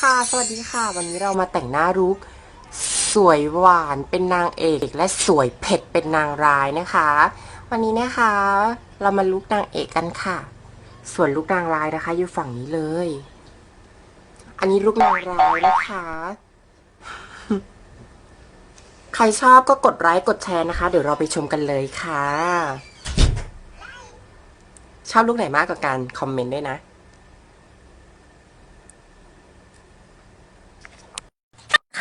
ค่ะ สวัสดีค่ะ วันนี้เรามาแต่งหน้ารุก สวยหวานเป็นนางเอกและสวยเผ็ดเป็นนางร้ายนะคะ วันนี้นะคะ เรามาลุกนางเอกกันค่ะ ส่วนลุกนางร้ายนะคะ อยู่ฝั่งนี้เลย อันนี้ลุกนางร้ายนะคะ ใครชอบก็กดไลค์กดแชร์นะคะ เดี๋ยวเราไปชมกันเลยค่ะ ชอบลุกไหนมากกว่ากันคอมเมนต์ด้วยนะ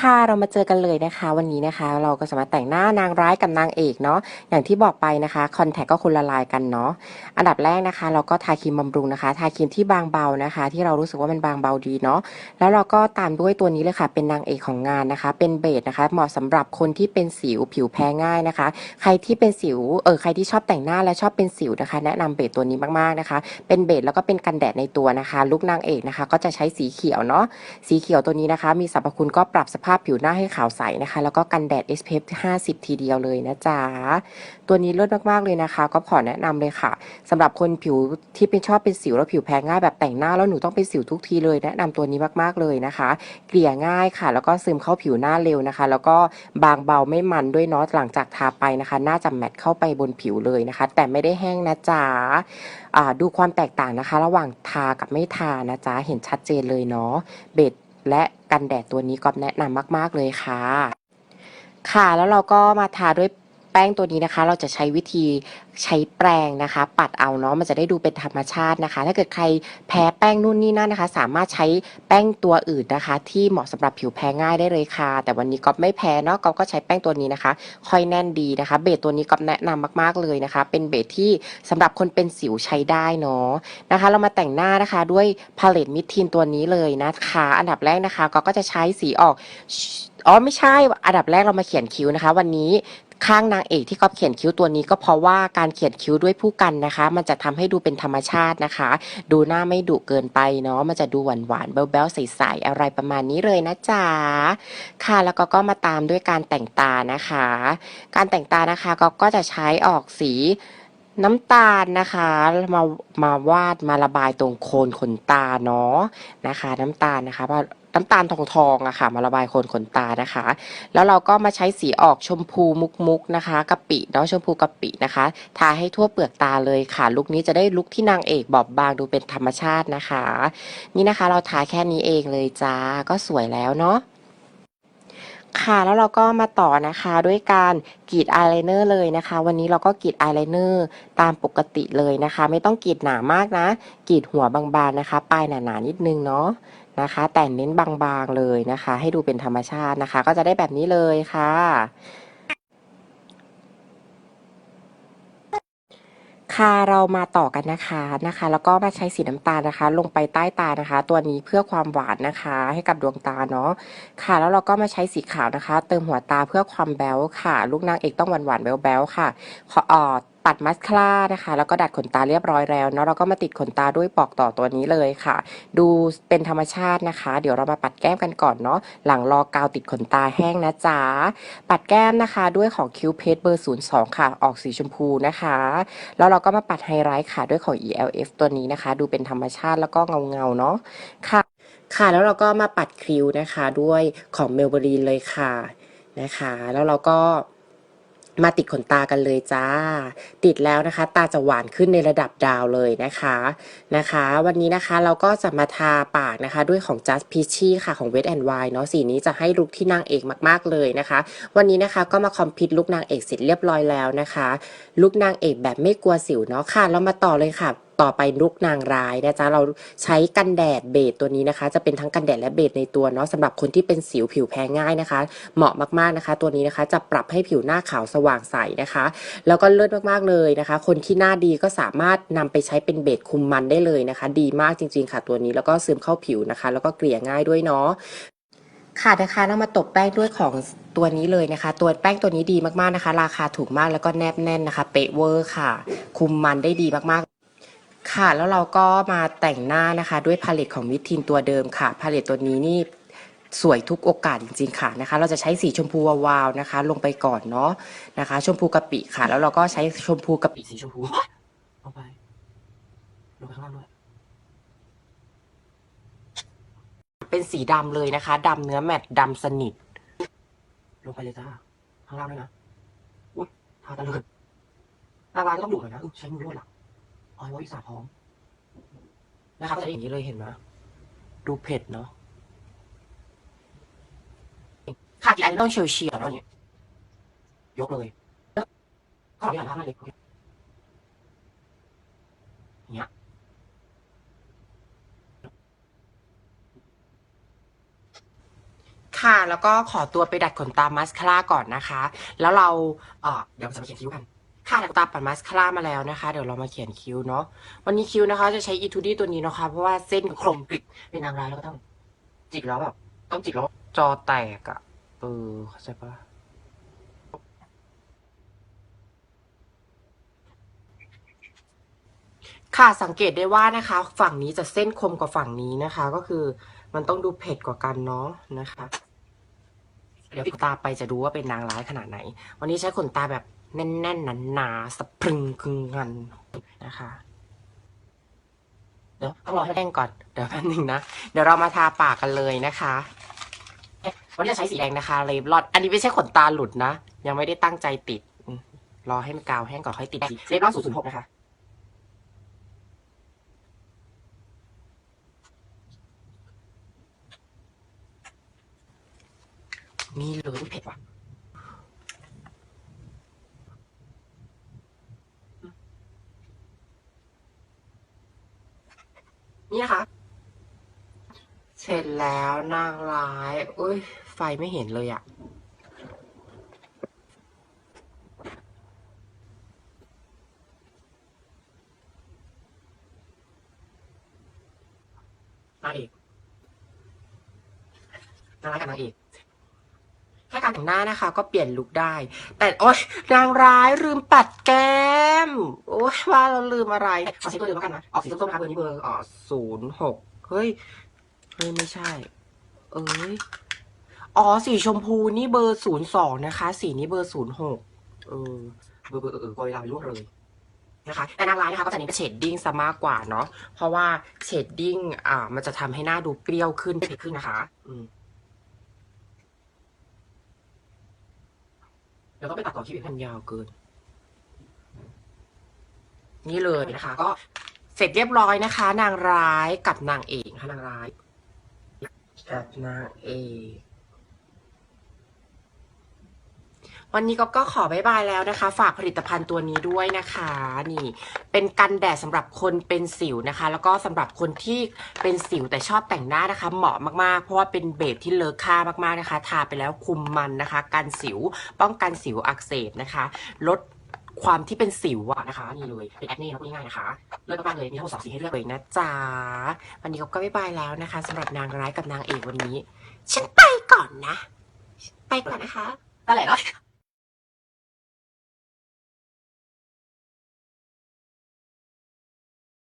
ค่ะเรามาเจอกันเลยนะคะ วันนี้นะคะ เราก็จะมาแต่งหน้านางร้ายกับนางเอกเนาะอย่างที่บอกไปนะคะคอนแทคก็คนละลายกันเนาะอันดับแรกนะคะ เราก็ทาครีมบำรุงนะคะทาครีมที่บางเบานะคะ ที่เรารู้สึกว่ามันบางเบาดีเนาะแล้วเราก็ตามด้วยตัวนี้เลยค่ะ เป็นนางเอกของงานนะคะ เป็นเบสนะคะ เหมาะสำหรับคนที่เป็นสิวผิวแพ้ง่ายนะคะ ใครที่เป็นสิวเออใครที่ชอบแต่งหน้าและชอบเป็นสิวนะคะ แนะนำเบสตัวนี้มากๆนะคะ เป็นเบสแล้วก็เป็นกันแดดในตัวนะคะลุกนางเอกนะคะ ก็จะใช้สีเขียวเนาะสีเขียวตัวนี้นะคะ มีสรรพคุณก็ปรับสภาพผิวหน้าให้ขาวใสนะคะ แล้วก็กันแดด SPF 50 ทีเดียวเลยนะจ๊ะ ตัวนี้เลิศมากๆเลยนะคะ ก็ขอแนะนำเลยค่ะสำหรับคนผิวที่เป็นชอบเป็นสิวแล้วผิวแพ้ง่ายแบบแต่งหน้าแล้วหนูต้องเป็นสิวทุกทีเลยแนะนำตัวนี้มากๆเลยนะคะ เกลี่ยง่ายค่ะ แล้วก็ซึมเข้าผิวหน้าเร็วนะคะ แล้วก็บางเบาไม่มันด้วยเนาะหลังจากทาไปนะคะ น่าจะแมทเข้าไปบนผิวเลยนะคะ แต่ไม่ได้แห้งนะจ๊ะดูความแตกต่างนะคะ ระหว่างทากับไม่ทานะจ๊ะเห็นชัดเจนเลยเนาะเบส และกันแดดตัวนี้ก็แนะนำมาก ๆ เลยค่ะ ค่ะแล้วเราก็มาทาด้วย ป้งตัวนี้นะคะ เราจะใช้วิธีใช้แปรงนะคะ ปัดเอาเนาะมันจะได้ดูเป็นธรรมชาตินะคะ ถ้าเกิดใครแพ้แป้งนู่นนี่นั่นนะคะ สามารถใช้แป้งตัวอื่นนะคะ ที่เหมาะสำหรับผิวแพ้ง่ายได้เลยค่ะ แต่วันนี้ก็ไม่แพ้เนาะก็ก็ใช้แป้งตัวนี้นะคะ ค่อยแน่นดีนะคะ เบสตัวนี้ก็แนะนำมากๆเลยนะคะ เป็นเบสที่สำหรับคนเป็นสิวใช้ได้เนาะนะคะ เรามาแต่งหน้านะคะด้วยพาเลตมิดทีนตัวนี้เลยนะคะ อันดับแรกนะคะก็ก็จะใช้สีออกอ๋อไม่ใช่ อันดับแรกเรามาเขียนคิ้วนะคะ วันนี้ ข้างนางเอกที่ก๊อฟเขียนคิ้วตัวนี้ก็เพราะว่าการเขียนคิ้วด้วยผู้กันนะคะ มันจะทำให้ดูเป็นธรรมชาตินะคะ ดูหน้าไม่ดุเกินไปเนาะมันจะดูหวานหวานๆแบ๊วๆใสๆอะไรประมาณนี้เลยนะจ๊ะค่ะแล้วก็ก็มาตามด้วยการแต่งตานะคะ การแต่งตานะคะก็ก็จะใช้ออกสีน้ำตาลนะคะมามาวาดมาระบายตรงโคนขนตาเนาะนะคะ น้ำตาลนะคะมา น้ำตาลทองทองอะค่ะ มาระบายโคนขนตานะคะ แล้วเราก็มาใช้สีออกชมพูมุกมุกนะคะกะปิเนาะชมพูกะปินะคะ ทาให้ทั่วเปลือกตาเลยค่ะลุคนี้จะได้ลุคที่นางเอกบอบบางดูเป็นธรรมชาตินะคะ นี่นะคะเราทาแค่นี้เองเลยจ้าก็สวยแล้วเนาะค่ะแล้วเราก็มาต่อนะคะด้วยการกรีดอายไลเนอร์เลยนะคะ วันนี้เราก็กรีดอายไลเนอร์ตามปกติเลยนะคะ ไม่ต้องกรีดหนามากนะกรีดหัวบางๆนะคะ ปลายหนาๆนิดนึงเนาะ นะคะ แต่เน้นบางๆเลยนะคะ ให้ดูเป็นธรรมชาตินะคะ ก็จะได้แบบนี้เลยค่ะค่ะเรามาต่อกันนะคะนะคะ แล้วก็มาใช้สีน้ำตาลนะคะ ลงไปใต้ตานะคะ ตัวนี้เพื่อความหวานนะคะ ให้กับดวงตาเนาะค่ะ แล้วเราก็มาใช้สีขาวนะคะ เติมหัวตาเพื่อความแบ๊วค่ะ ลูกนางเอกต้องหวานหวานๆแบ๊วๆค่ะขอออ ตัดมัสคาร่านะคะ แล้วก็ดัดขนตาเรียบร้อยแล้วเนาะเราก็มาติดขนตาด้วยปอกต่อตัวนี้เลยค่ะ ดูเป็นธรรมชาตินะคะ เดี๋ยวเรามาปัดแก้มกันก่อนเนาะหลังรอกาวติดขนตาแห้งนะจ๊ะปัดแก้มนะคะด้วยของคิวเพสเบอร์ 02 ค่ะ ออกสีชมพูนะคะ แล้วเราก็มาปัดไฮไลท์ค่ะด้วยของ ELF ตัวนี้นะคะ ดูเป็นธรรมชาติแล้วก็เงาเงาเนาะค่ะ ค่ะแล้วเราก็มาปัดคิ้วนะคะ ด้วยของเมลเบอรีนเลยค่ะนะคะ แล้วเราก็ มาติดขนตากันเลยจ้า ติดแล้วนะคะ ตาจะหวานขึ้นในระดับดาวเลยนะคะนะคะ วันนี้นะคะเราก็จะมาทาปากนะคะ ด้วยของ Just Peachy ค่ะของ Wet and Wild เนาะสีนี้จะให้ลุคที่นางเอกมากๆเลยนะคะ วันนี้นะคะก็มาคอมพิวลุคนางเอกเสร็จเรียบร้อยแล้วนะคะลุคนางเอกแบบไม่กลัวสิวเนาะค่ะ เรามาต่อเลยค่ะ ต่อไปลุกนางร้ายนะจ๊ะเราใช้กันแดดเบสตัวนี้นะคะ จะเป็นทั้งกันแดดและเบสในตัวเนาะสำหรับคนที่เป็นสิวผิวแพ้ง่ายนะคะ เหมาะมากๆนะคะ ตัวนี้นะคะจะปรับให้ผิวหน้าขาวสว่างใสนะคะ แล้วก็เลิศมากๆเลยนะคะ คนที่หน้าดีก็สามารถนำไปใช้เป็นเบสคุมมันได้เลยนะคะ ดีมากจริง ๆ ค่ะตัวนี้แล้วก็ซึมเข้าผิวนะคะ แล้วก็เกลี่ยง่ายด้วยเนาะค่ะนะคะเรามาตบแป้งด้วยของตัวนี้เลยนะคะ ตัวแป้งตัวนี้ดีมากๆนะคะ ราคาถูกมากแล้วก็แนบแน่นนะคะ เป๊ะเวอร์ค่ะ คุมมันได้ดีมากๆ ค่ะ แล้วเราก็มาแต่งหน้านะคะ ด้วยพาเลตของวิทีนตัวเดิมค่ะ พาเลตตัวนี้นี่สวยทุกโอกาสจริงๆค่ะนะคะ เราจะใช้สีชมพูวาวๆนะคะ ลงไปก่อนเนาะนะคะ ชมพูกะปิค่ะ แล้วเราก็ใช้ชมพูกะปิสีชมพูลงไปลงไปข้างล่างด้วยเป็นสีดำเลยนะคะดำเนื้อแมตต์ดำสนิท ลงไปเลยจ้าข้างล่างด้วยนะอุ้ยทาตะลิดนางร้ายก็ต้องดูหน่อยนะใช้มือด้วยล่ะ ออยว่าอีสาพร้อมนะคะก็จะอย่างนี้เลยเห็นไหมดูเผ็ดเนาะค่ะอันต้องเฉียวเฉียวแล้วเนี่ยยกเลยขออนุญาตทำอะเล็กอย่างเงี้ยค่ะ แล้วก็ขอตัวไปดัดขนตามาสคาร่าก่อนนะคะ แล้วเราเเดี๋ยวจะมาเขียนคิ้วกัน ค่ะดัดขนตาปัดมาสคาร่ามาแล้วนะคะ เดี๋ยวเรามาเขียนคิ้วเนาะวันนี้คิ้วนะคะ จะใช้อีทูดี้ตัวนี้นะคะ เพราะว่าเส้นคมกริบเป็นนางร้ายแล้วก็ต้องจิกแล้วแบบต้องจิกแล้วจอแตกอะเออเข้าใจปะค่ะสังเกตได้ว่านะคะ ฝั่งนี้จะเส้นคมกว่าฝั่งนี้นะคะ ก็คือมันต้องดูเผ็ดกว่ากันเนาะนะคะ เดี๋ยวขนตาไปจะดูว่าเป็นนางร้ายขนาดไหน วันนี้ใช้ขนตาแบบ แน่นๆหนาๆสะพรึงคึงงันนะคะเดี๋ยวต้องรอให้แห้งก่อนเดี๋ยวแป๊บนึงนะ เดี๋ยวเรามาทาปากกันเลยนะคะวันนี้จะใช้สีแดงนะคะเลบลอดอันนี้ไม่ใช่ขนตาหลุดนะ ยังไม่ได้ตั้งใจติด รอให้มันกาวแห้งก่อนค่อยติดเลบลอด006นะคะนี่เลยเผ็ดว่ะ นี่นะคะ เสร็จแล้วนางร้ายอุ้ย ไฟไม่เห็นเลยอะนางเอกนางร้ายกับนางเอก แค่การแต่งหน้านะคะ ก็เปลี่ยนลุคได้ แต่โอ๊ยนางร้ายลืมปัดแก้ม โอ๊ยว่าเราลืมอะไรขอเช็คตัวเดิมแล้วกันนะออกสีส้มๆนะคะเบอร์นี้เบอร์อ๋อศูนย์หกเฮ้ยเฮ้ยไม่ใช่ เอ้ยอ๋อสีชมพูนี่เบอร์ศูนย์สองนะคะ สีนี้เบอร์ศูนย์หกเออเบอร์เบอร์เออเออเวลาไปล่วงเลยนะคะแต่นางร้ายนะคะก็จะเน้นเชดดิ้งซะมากกว่าเนาะเพราะว่าเชดดิ้งอ่ามันจะทำให้หน้าดูเปรี้ยวขึ้นเผ็ดขึ้นนะคะ อืม เดี๋ยวต้องไปตัดต่อคลิปอีกมันยาวเกิน นี่เลยนะคะ ก็เสร็จเรียบร้อยนะคะ นางร้ายกับนางเอกค่ะนางร้ายกับนางเอก วันนี้ก็ก็ขอบายบายแล้วนะคะ ฝากผลิตภัณฑ์ตัวนี้ด้วยนะคะ นี่ เป็นกันแดดสำหรับคนเป็นสิวนะคะ แล้วก็สำหรับคนที่เป็นสิวแต่ชอบแต่งหน้านะคะ เหมาะมากๆ เพราะว่าเป็นเบสที่เลอะค่ามากๆนะคะ ทาไปแล้วคุมมันนะคะ กันสิว ป้องกันสิวอักเสบนะคะ ลดความที่เป็นสิวอะนะคะ นี่เลยเป็นแอคเน่นะพูดง่ายๆนะคะเลือกมากเลยมีทั้งหมดสองสีให้เลือกเลยนะจ๊ะวันนี้ก็ก็บายบายแล้วนะคะสำหรับนางร้ายกับนางเอกวันนี้ ฉันไปก่อนนะ ไปก่อนนะคะอะไรเนาะ